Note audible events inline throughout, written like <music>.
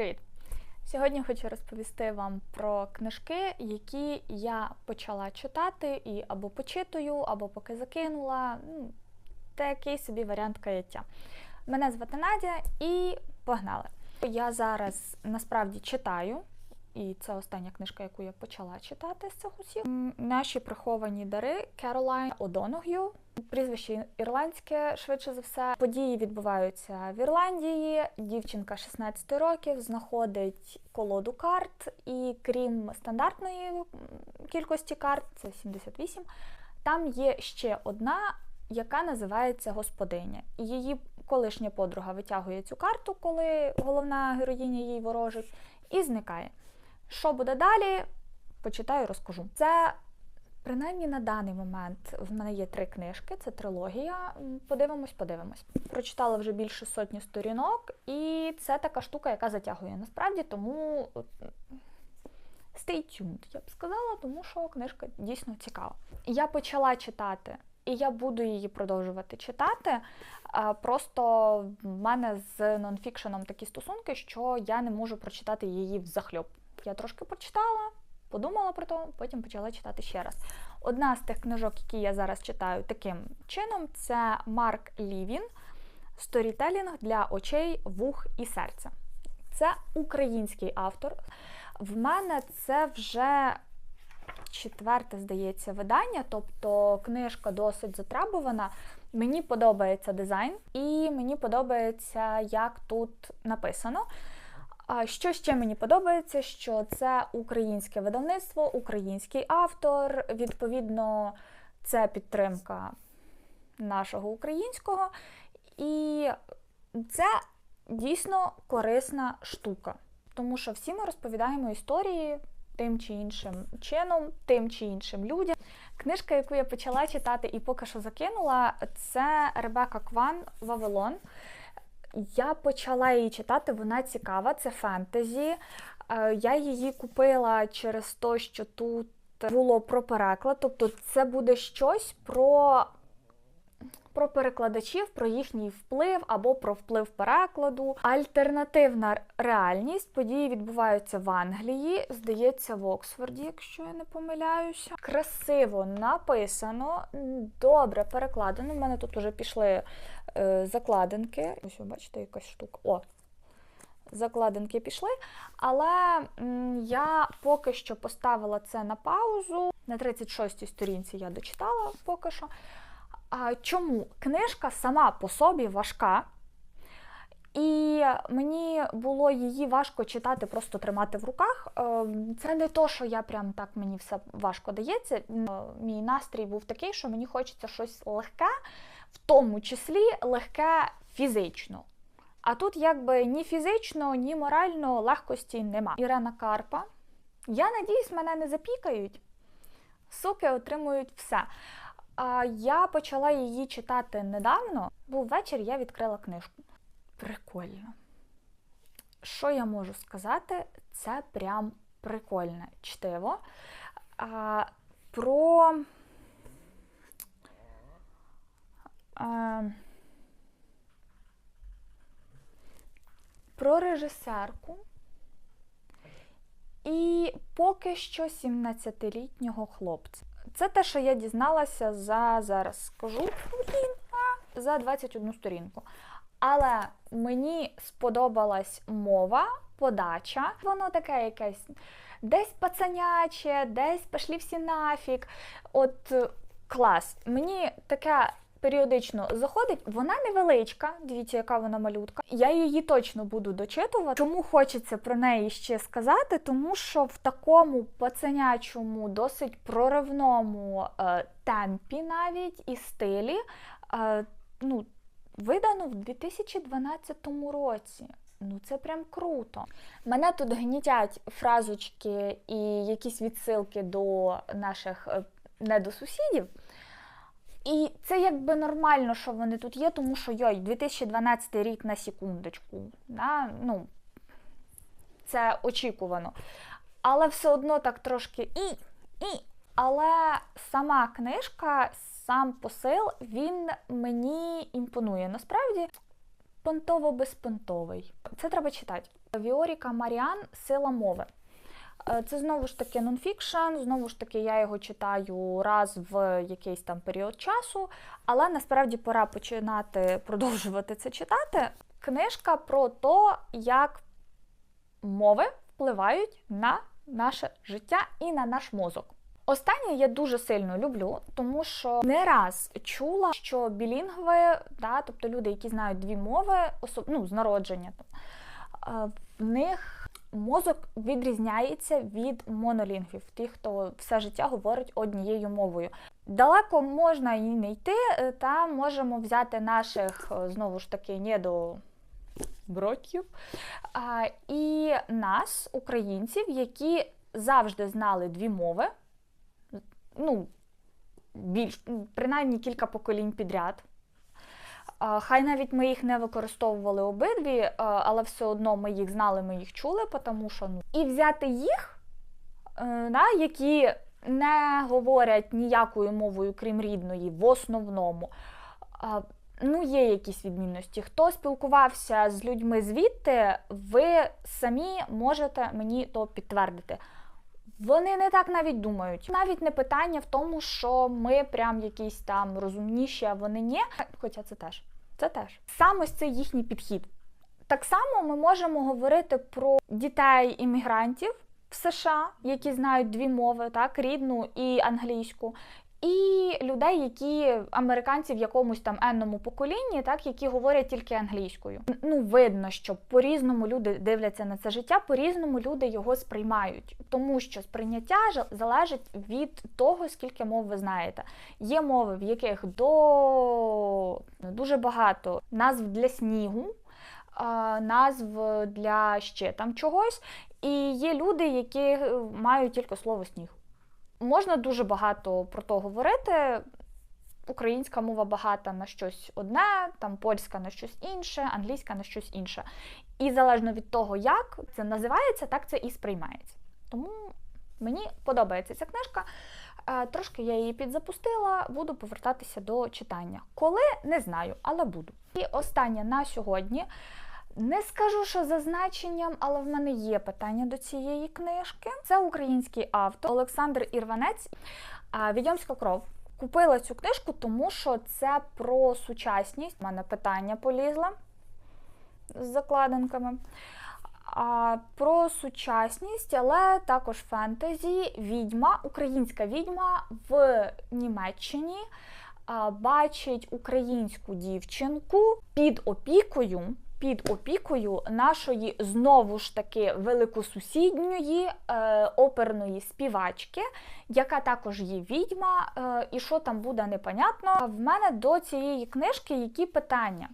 Привіт! Сьогодні хочу розповісти вам про книжки, які я почала читати і або почитую, або поки закинула. Ну, Такий собі варіант каяття. Мене звати Надя і погнали! Я зараз насправді читаю, і це остання книжка, яку я почала читати з цих усіх. Наші приховані дари Керолайн Одоног'ю. Прізвище ірландське, швидше за все. Події відбуваються в Ірландії. Дівчинка 16 років знаходить колоду карт, і крім стандартної кількості карт, це 78, там є ще одна, яка називається господиня. Її колишня подруга витягує цю карту, коли головна героїня їй ворожить, і зникає. Що буде далі? Почитаю, розкажу. Це принаймні на даний момент в мене є три книжки, це трилогія. Подивимось, подивимось. Прочитала вже більше сотні сторінок, і це така штука, яка затягує насправді, тому stay tuned, я б сказала, тому що книжка дійсно цікава. Я почала читати, і я буду її продовжувати читати. Просто в мене з нонфікшеном такі стосунки, що я не можу прочитати її взахльоб. Я трошки прочитала, подумала про то, потім почала читати ще раз. Одна з тих книжок, які я зараз читаю таким чином, це Марк Лівін Сторітелінг для очей, вух і серця. Це український автор. В мене це вже четверте, здається, видання, тобто книжка досить затребувана. Мені подобається дизайн, і мені подобається, як тут написано. А що ще мені подобається, що це українське видавництво, український автор. Відповідно, це підтримка нашого українського. І це дійсно корисна штука. Тому що всі ми розповідаємо історії тим чи іншим чином, тим чи іншим людям. Книжка, яку я почала читати і поки що закинула, це Ребека Кван Вавилон. Я почала її читати, вона цікава, це фентезі. Е, Я її купила через те, що тут було про переклад. Тобто це буде щось про, про перекладачів, про їхній вплив або про вплив перекладу. Альтернативна реальність. Події відбуваються в Англії, здається, в Оксфорді, якщо я не помиляюся. Красиво написано, добре перекладено. У мене тут вже пішли е, закладинки. Ось бачите, якась штука. О, закладинки пішли. Але я поки що поставила це на паузу. На 36-й сторінці я дочитала поки що. Чому? Книжка сама по собі важка. І мені було її важко читати, просто тримати в руках. Е, Це не то, що я прям так мені все важко дається. Мій настрій був такий, що мені хочеться щось легке, в тому числі легке фізично. А тут якби ні фізично, ні морально легкості нема. Ірена Карпа. Я надіюсь, мене не запікають. Суки отримують все. Я почала її читати недавно. Був вечір, я відкрила книжку. Прикольно. Що я можу сказати? Це прям прикольне чтиво. А, про. А, про режисерку і поки що 17-літнього хлопця. Це те, що я дізналася за зараз скажу за 21 сторінку. Але мені сподобалась мова, подача. Воно таке якесь десь пацаняче, десь пішлі всі нафік. От клас. Мені таке періодично заходить. Вона невеличка, дивіться, яка вона малютка. Я її точно буду дочитувати. Чому хочеться про неї ще сказати? Тому що в такому пацанячому, досить проривному е, темпі навіть і стилі. Е, ну, видано в 2012 році. Ну, це прям круто. Мене тут гнітять фразочки і якісь відсилки до наших е, недосусідів. І це якби нормально, що вони тут є, тому що йой, 2012 рік на секундочку. Да? Ну, це очікувано. Але все одно так трошки і, і. Але сама книжка, сам посил, він мені імпонує. Насправді, понтово-безпонтовий. Це треба читати. Віоріка Маріан Сила мови. Е, Це знову ж таки нонфікшн, знову ж таки, я його читаю раз в якийсь там період часу, але насправді пора починати <laughs> продовжувати це читати. Книжка про те, як мови впливають на наше життя і на наш мозок. Останнє я дуже сильно люблю, тому що не раз чула, що білінгви, да, тобто люди, які знають дві мови, особ... ну, з народження, е, в них мозок відрізняється від монолінгвів, тих, хто все життя говорить однією мовою. Далеко можна і не йти, е, та можемо взяти наших е, знову ж таки недо броків і нас, українців, які завжди знали дві мови, ну, більш, принаймні кілька поколінь підряд. Хай навіть ми їх не використовували обидві, але все одно ми їх знали, ми їх чули, тому що ну. І взяти їх, е, да, які не говорять ніякою мовою, крім рідної, в основному. Ну, є якісь відмінності. Хто спілкувався з людьми звідти, ви самі можете мені то підтвердити. Вони не так навіть думають. Навіть не питання в тому, що ми прям якісь там розумніші, а вони ні. Хоча це теж. Це теж. Саме це їхній підхід. Так само ми можемо говорити про дітей іммігрантів в США, які знають дві мови, так, рідну і англійську. І людей, які американці в якомусь там енному поколінні, так які говорять тільки англійською. Ну видно, що по-різному люди дивляться на це життя, по-різному люди його сприймають, тому що сприйняття залежить від того, скільки мов ви знаєте. Є мови, в яких до дуже багато назв для снігу, назв для ще там чогось. І є люди, які мають тільки слово сніг. Можна дуже багато про то говорити. Українська мова багата на щось одне, там польська на щось інше, англійська на щось інше. І залежно від того, як це називається, так це і сприймається. Тому мені подобається ця книжка. Трошки я її підзапустила, буду повертатися до читання. Коли не знаю, але буду. І останнє на сьогодні. Не скажу, що за значенням, але в мене є питання до цієї книжки. Це український автор Олександр Ірванець, Відьомська кров. Купила цю книжку, тому що це про сучасність. У мене питання полізли з закладинками. А, Про сучасність, але також фентезі. Відьма, українська відьма в Німеччині а, бачить українську дівчинку під опікою під опікою нашої знову ж таки великосусідньої е, оперної співачки, яка також є відьма, е, і що там буде непонятно. В мене до цієї книжки які питання?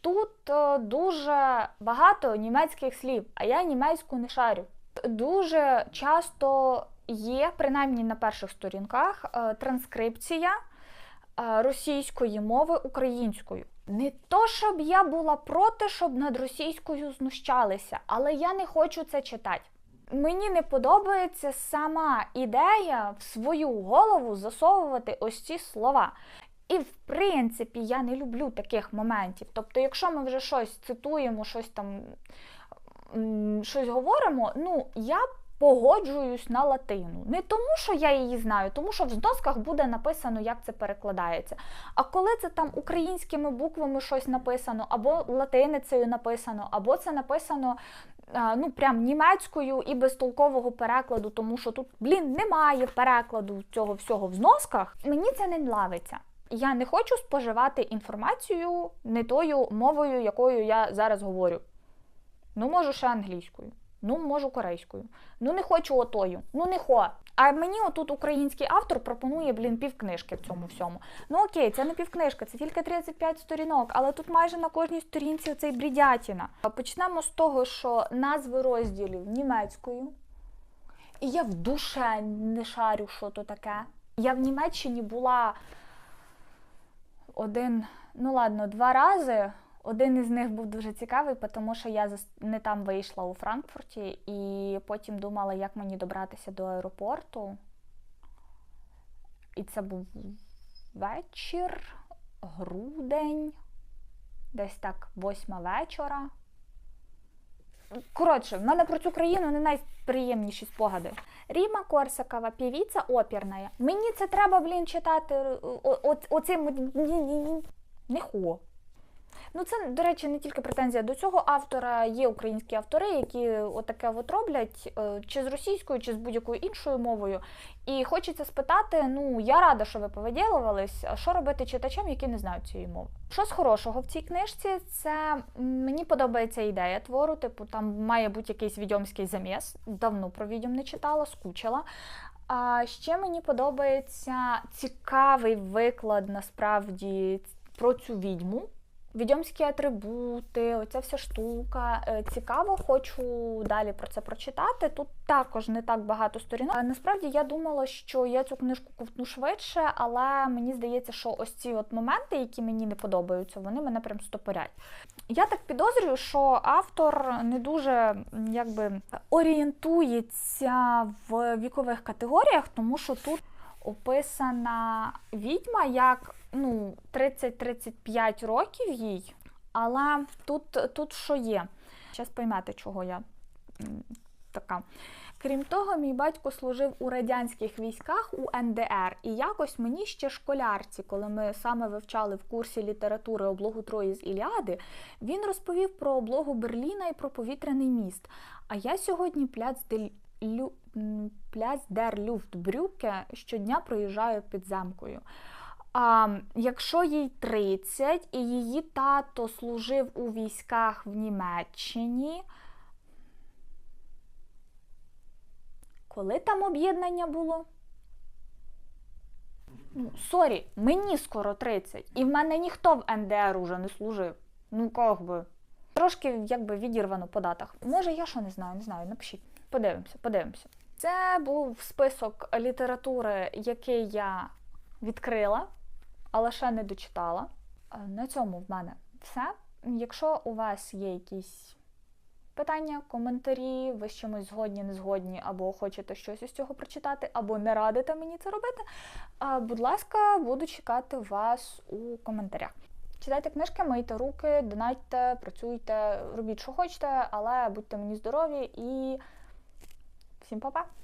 Тут е, дуже багато німецьких слів, а я німецьку не шарю. Дуже часто є, принаймні на перших сторінках, е, транскрипція е, російської мови українською. Не то, щоб я була проти, щоб над російською знущалися, але я не хочу це читати. Мені не подобається сама ідея в свою голову засовувати ось ці слова. І, в принципі, я не люблю таких моментів. Тобто, якщо ми вже щось цитуємо, щось там щось говоримо, ну я погоджуюсь на латину. Не тому, що я її знаю, тому що в зносках буде написано, як це перекладається. А коли це там українськими буквами щось написано, або латиницею написано, або це написано ну прям німецькою і без толкового перекладу, тому що тут, блін, немає перекладу цього всього в зносках, мені це не нравиться. Я не хочу споживати інформацію не тою мовою, якою я зараз говорю. Ну, можу ще англійською. Ну, можу корейською. Ну, не хочу отою. Ну, не хо. А мені отут український автор пропонує, блін, півкнижки в цьому всьому. Ну окей, це не півкнижка, це тільки 35 сторінок, але тут майже на кожній сторінці оцей брідятіна. Почнемо з того, що назви розділів німецькою. І я в душе не шарю, що то таке. Я в Німеччині була один, ну ладно, два рази. Один із них був дуже цікавий, тому що я не там вийшла у Франкфурті, і потім думала, як мені добратися до аеропорту. І це був вечір, грудень, десь так восьма вечора. Коротше, в мене про цю країну не найприємніші спогади. Ріма Корсакова, півіця оперна. Мені це треба, блін, читати о- оцим не хо. Ну, це, до речі, не тільки претензія до цього автора. Є українські автори, які отаке от роблять, е, чи з російською, чи з будь-якою іншою мовою. І хочеться спитати: ну, я рада, що ви повиділувались, що робити читачам, які не знають цієї мови. Що з хорошого в цій книжці, це мені подобається ідея твору, типу, там має бути якийсь відьомський заміс. Давно про відьом не читала, скучила. А ще мені подобається цікавий виклад насправді про цю відьму. Відьомські атрибути, оця вся штука. Е, Цікаво, хочу далі про це прочитати. Тут також не так багато сторінок. Насправді я думала, що я цю книжку ковтну швидше, але мені здається, що ось ці от моменти, які мені не подобаються, вони мене прям стопорять. Я так підозрюю, що автор не дуже якби орієнтується в вікових категоріях, тому що тут описана відьма як ну, 30-35 років їй, але тут, тут що є? Зараз поймете, чого я така. Крім того, мій батько служив у радянських військах у НДР, і якось мені ще школярці, коли ми саме вивчали в курсі літератури облогу Трої з Іліади, він розповів про облогу Берліна і про повітряний міст. А я сьогодні пляц Лю... пляц дер Люфтбрюке щодня проїжджаю підземкою. А, якщо їй 30 і її тато служив у військах в Німеччині. Коли там об'єднання було? Ну, сорі, мені скоро 30, і в мене ніхто в НДР уже не служив. Ну, як би. Трошки якби відірвано по датах. Може, я що не знаю, не знаю, напишіть. Подивимося, подивимося. Це був список літератури, який я відкрила, але ще не дочитала. Е, На цьому в мене все. Якщо у вас є якісь питання, коментарі, ви з чимось згодні, не згодні, або хочете щось із цього прочитати, або не радите мені це робити, будь ласка, буду чекати вас у коментарях. Читайте книжки, мийте руки, донатьте, працюйте, робіть, що хочете, але будьте мені здорові і 信包吧。